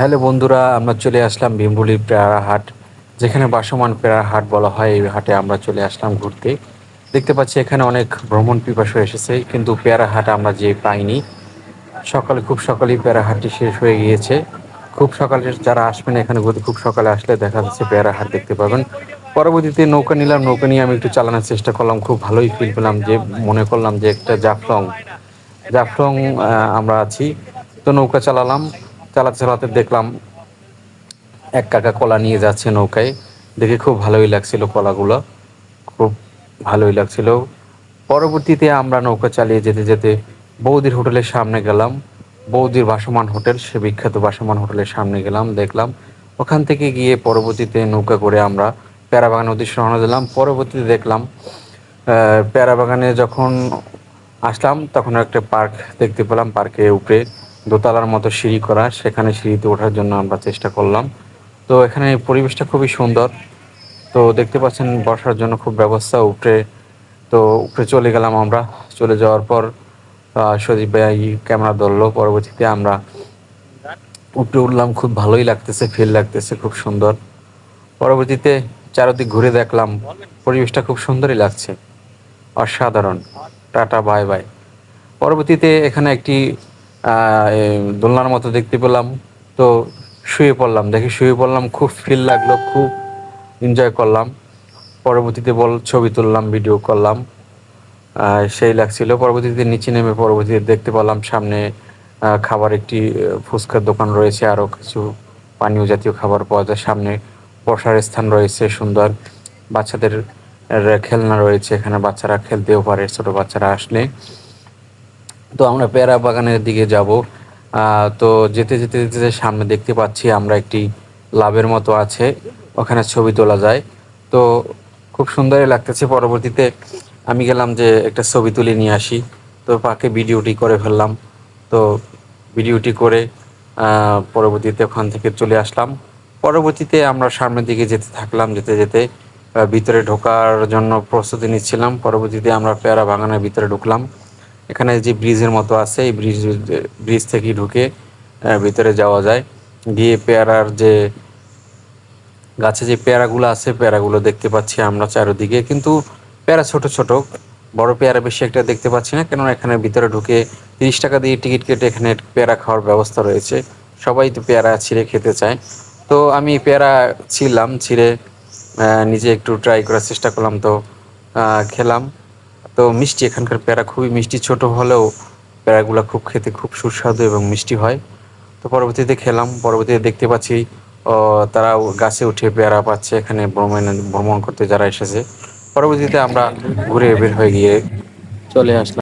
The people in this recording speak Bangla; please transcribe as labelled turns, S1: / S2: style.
S1: হ্যালো বন্ধুরা, আমরা চলে আসলাম ভীমরুলির পেয়ারা হাট, যেখানে বাসমান পেয়ারা হাট বলা হয়। এই হাটে আমরা চলে আসলাম ঘুরতে। দেখতে পাচ্ছি এখানে অনেক ভ্রমণ পিপাসু এসেছে, কিন্তু পেয়ারা হাট আমরা যে পাইনি। সকালে, খুব সকালেই পেয়ারা হাটটি শেষ হয়ে গিয়েছে। খুব সকালে যারা আসবেন এখানে ঘুরতে, খুব সকালে আসলে দেখা যাচ্ছে পেয়ারা হাট দেখতে পাবেন। পরবর্তীতে নৌকা নিলাম, নৌকা নিয়ে আমি একটু চালানোর চেষ্টা করলাম, খুব ভালোই ফিল পেলাম যে, মনে করলাম যে একটা জাফলং। জাফলং আমরা আছি। তো নৌকা চালালাম। চালাতে চালাতে দেখলাম এক কাকা কলা নিয়ে যাচ্ছে নৌকায়। দেখে খুব ভালোই লাগছিল কলাগুলো। খুব ভালোই লাগছিল। পরবর্তীতে আমরা নৌকা চালিয়ে যেতে যেতে বৌদির হোটেলের সামনে গেলাম। বৌদির বাসমান হোটেল, সে বিখ্যাত বাসমান হোটেলের সামনে গেলাম, দেখলাম। ওখান থেকে গিয়ে পরবর্তীতে নৌকা করে আমরা প্যারাবাগান উদ্দেশ্যে রওনা দিলাম। পরবর্তীতে দেখলাম প্যারাবাগানে যখন আসলাম, তখন একটা পার্ক দেখতে পেলাম পার্কে উপরে। দোতলার মতো সিঁড়ি করা, সেখানে সিঁড়িতে ওঠার জন্য আমরা চেষ্টা করলাম। তো এখানে পরিবেশটা খুবই সুন্দর। তো দেখতে পাচ্ছেন বসার জন্য খুব ব্যবস্থা, উপরে তো উপরে চলে গেলাম আমরা। চলে যাওয়ার পর সজীব ভাই ক্যামেরা ধরলো, পরবর্তীতে আমরা উপরে উঠলাম, খুব ভালোই লাগতেছে ফিল লাগতেছে, খুব সুন্দর। পরবর্তীতে চারদিক ঘুরে দেখলাম, পরিবেশটা খুব সুন্দরই লাগছে। অসাধারণ। টাটা বাই বাই পরবর্তীতে এখানে একটি দোলনার মতো দেখতে পেলাম। তো শুয়ে পড়লাম, দেখি শুয়ে পড়লাম, খুব ফিল লাগল, খুব এনজয় করলাম। পরবর্তীতে বল, ছবি তুললাম ভিডিও করলাম। সেই লাগছিল। পরবর্তীতে নিচে নেমে পরবর্তীতে দেখতে পেলাম, সামনে খাবার একটি ফুচকার দোকান রয়েছে আরও কিছু পানীয় জাতীয় খাবার পাওয়া যায়। সামনে বসার স্থান রয়েছে, সুন্দর। বাচ্চাদের খেলনা রয়েছে, এখানে বাচ্চারা খেলতেও পারে, ছোট বাচ্চারা আসলে। তো আমরা পেয়ারা বাগানের দিকে যাব। তো যেতে যেতে যেতে সামনে দেখতে পাচ্ছি আমরা একটি লাভের মতো আছে। ওখানে ছবি তোলা যায়। তো খুব সুন্দরই লাগতেছে। পরবর্তীতে আমি গেলাম যে একটা ছবি তুলে নিয়ে আসি। তো পাকে ভিডিওটি করে ফেললাম। তো ভিডিওটি করে পরবর্তীতে ওখান থেকে চলে আসলাম। পরবর্তীতে আমরা সামনের দিকে যেতে থাকলাম, যেতে যেতে ভিতরে ঢোকার জন্য প্রস্তুতি নিচ্ছিলাম। পরবর্তীতে আমরা পেয়ারা বাগানের ভিতরে ঢুকলাম। এখানে যে ব্রিজের মতো আছে, এই ব্রিজ ব্রিজ থেকে ঢুকে ভিতরে যাওয়া যায়। গিয়ে পেয়ারার যে, গাছে যে পেয়ারাগুলো আছে, পেয়ারাগুলো দেখতে পাচ্ছি আমরা চারিদিকে। কিন্তু পেয়ারা ছোট ছোট, বড় পেয়ারা বেশি একটা দেখতে পাচ্ছি না। কেননা এখানে ভিতরে ঢুকে তিরিশ টাকা দিয়ে টিকিট কেটে এখানে পেয়ারা খাওয়ার ব্যবস্থা রয়েছে। সবাই তো পেয়ারা ছিঁড়ে খেতে চায়। তো আমি পেয়ারা ছিলাম ছিঁড়ে নিজে একটু ট্রাই করার চেষ্টা করলাম তো খেলাম। তো মিষ্টি, এখানকার প্যারা খুবই মিষ্টি। ছোট হলেও প্যারাগুলো খুব খেতে খুব সুস্বাদু এবং মিষ্টি হয়। তো পরবর্তীতে খেলাম। পরবর্তীতে দেখতে পাচ্ছি তারা গাছে উঠে পেয়ারা পাচ্ছে, এখানে ভ্রমণ ভ্রমণ করতে যারা এসেছে। পরবর্তীতে আমরা ঘুরে বের হয়ে গিয়ে চলে আসলাম।